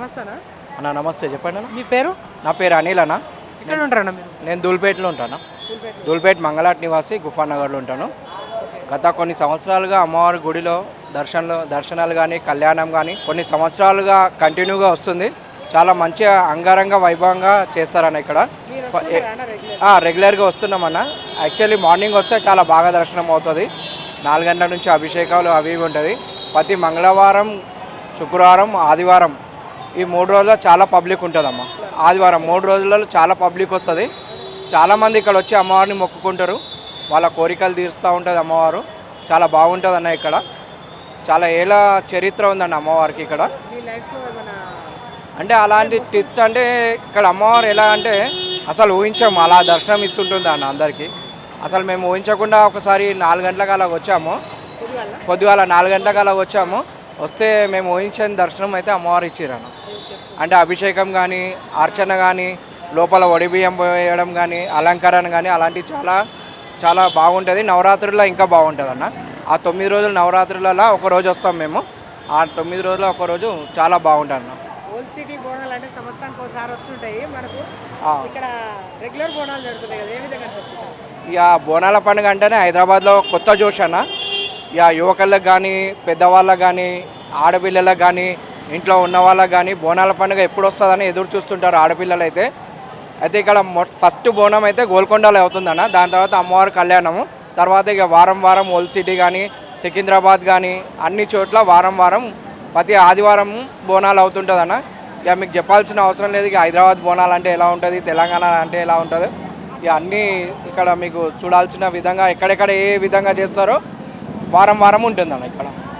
నమస్తేనా? అన్న నమస్తే చెప్పండి అన్న. మీ పేరు? నా పేరు అనిల్ అన్న. ఎక్కడ ఉంటారన్న మీరు? నేను దూల్పేటలో ఉంటాను. దూల్పేట మంగళాట్ నివాసి గుఫానగర్లో ఉంటాను. గత కొన్ని సంవత్సరాలుగా అమ్మవారి గుడిలో దర్శనాలు దర్శనాలు కానీ కళ్యాణం కానీ కొన్ని సంవత్సరాలుగా కంటిన్యూగా వస్తుంది. చాలా మంచిగా అంగరంగ వైభవంగా చేస్తారన్న ఇక్కడ. రెగ్యులర్గా వస్తున్నామన్న యాక్చువల్లీ మార్నింగ్ వస్తే చాలా బాగా దర్శనం అవుతుంది. నాలుగు గంటల నుంచి అభిషేకాలు అవి ఇవి ఉంటుంది. ప్రతి మంగళవారం శుక్రవారం ఆదివారం ఈ మూడు రోజుల్లో చాలా పబ్లిక్ ఉంటుందమ్మా. ఆదివారం మూడు రోజులలో చాలా పబ్లిక్ వస్తుంది. చాలామంది ఇక్కడ వచ్చి అమ్మవారిని మొక్కుకుంటారు. వాళ్ళ కోరికలు తీరుస్తూ ఉంటుంది అమ్మవారు. చాలా బాగుంటుంది అన్న ఇక్కడ. చాలా ఏళ్ళ చరిత్ర ఉందండి అమ్మవారికి ఇక్కడ. అంటే అలాంటి ట్విస్ట్ అంటే ఇక్కడ అమ్మవారు ఎలా అంటే అసలు ఊహించాము అలా దర్శనం ఇస్తుంటుంది అన్న అందరికీ. అసలు మేము ఊహించకుండా ఒకసారి నాలుగు గంటలకు అలా వచ్చాము. పొద్దుగాల? నాలుగు గంటలకు అలా వచ్చాము. వస్తే మేము ఊహించని దర్శనం అయితే అమ్మవారు ఇచ్చిరన్న అంటే అభిషేకం కానీ అర్చన కానీ లోపల వడిబియ్యం పోయడం కానీ అలంకరణ కానీ అలాంటివి చాలా చాలా బాగుంటుంది. నవరాత్రుల్లో ఇంకా బాగుంటుంది అన్న ఆ తొమ్మిది రోజులు నవరాత్రులలో ఒక రోజు వస్తాం మేము. ఆ తొమ్మిది రోజులు ఒక రోజు చాలా బాగుంటుంది అన్న ఓల్డ్ సిటీ బోనాలు అంటే సంవత్సరానికి ఒకసారి వస్తుంటాయి. మనకు ఆ. ఇక్కడ రెగ్యులర్ బోనాలు జరుగుతున్నాయి కదా. ఏ విధంగా అనిపిస్తుంది? ఇక బోనాల పండుగ అంటేనే హైదరాబాద్లో కొత్త జోష్ అన్న. యువకులకు కానీ పెద్దవాళ్ళకు కానీ ఆడపిల్లలకు కానీ ఇంట్లో ఉన్న వాళ్ళకి కానీ బోనాల పండుగ ఎప్పుడు వస్తుందని ఎదురు చూస్తుంటారు ఆడపిల్లలు అయితే అయితే ఇక్కడ మొ ఫస్ట్ బోనం అయితే గోల్కొండలో అవుతుందన్న దాని తర్వాత అమ్మవారి కళ్యాణము. తర్వాత ఇక వారం వారం ఓల్డ్ సిటీ కానీ సికింద్రాబాద్ కానీ అన్ని చోట్ల వారం వారం ప్రతి ఆదివారం బోనాలు అవుతుంటుందన్న ఇక మీకు చెప్పాల్సిన అవసరం లేదు. ఇక హైదరాబాద్ బోనాలు అంటే ఎలా ఉంటుంది తెలంగాణ అంటే ఎలా ఉంటుంది ఇక అన్నీ ఇక్కడ మీకు చూడాల్సిన విధంగా ఎక్కడెక్కడ ఏ విధంగా చేస్తారో వారం వారం ఉంటుందన్న ఇక్కడ.